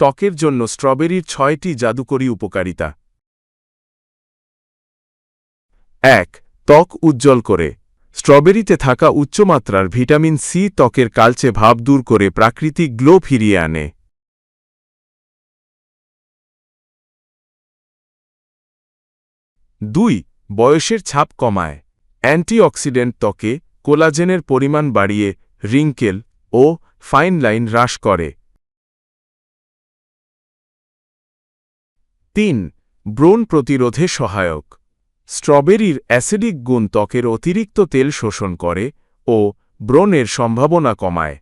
ত্বকের জন্য স্ট্রবেরির ছয়টি জাদুকরী উপকারিতা। এক, ত্বক উজ্জ্বল করে। স্ট্রবেরিতে থাকা উচ্চমাত্রার ভিটামিন সি ত্বকের কালচে ভাব দূর করে প্রাকৃতিক গ্লো ফিরিয়ে আনে। দুই, বয়সের ছাপ কমায়। অ্যান্টিঅক্সিডেন্ট ত্বকে কোলাজেনের পরিমাণ বাড়িয়ে, রিঙ্কেল ও ফাইন লাইন হ্রাস করে। তিন, ব্রণ প্রতিরোধে সহায়ক। স্ট্রবেরির অ্যাসিডিক গুণ ত্বকের অতিরিক্ত তেল শোষণ করে ও ব্রণের সম্ভাবনা কমায়।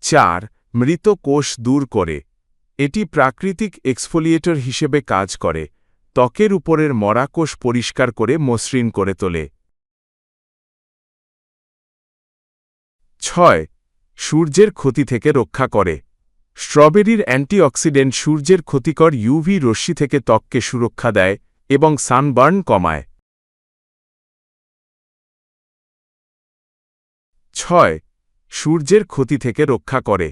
চার, মৃত কোষ দূর করে। এটি প্রাকৃতিক এক্সফোলিয়েটর হিসেবে কাজ করে, ত্বকের উপরের মরা কোষ পরিষ্কার করে মসৃণ করে তোলে। ছয়, সূর্যের ক্ষতি থেকে রক্ষা করে। স্ট্রবেরির অ্যান্টিঅক্সিডেন্ট সূর্যের ক্ষতিকর ইউভি রশ্মি থেকে ত্বককে সুরক্ষা দেয় এবং সানবার্ন কমায়। ছয়, সূর্যের ক্ষতি থেকে রক্ষা করে।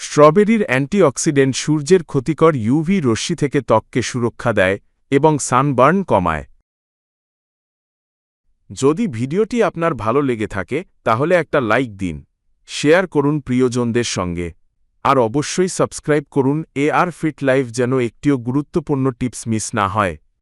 স্ট্রবেরির অ্যান্টিঅক্সিডেন্ট সূর্যের ক্ষতিকর ইউভি রশ্মি থেকে ত্বককে সুরক্ষা দেয় এবং সানবার্ন কমায়। যদি ভিডিওটি আপনার ভালো লেগে থাকে, তাহলে একটা লাইক দিন, শেয়ার করুন প্রিয়জনদের সঙ্গে। আর অবশ্যই সাবস্ক্রাইব করুন এ আর ফিট লাইফ যেন একটিও গুরুত্বপূর্ণ টিপস মিস না হয়।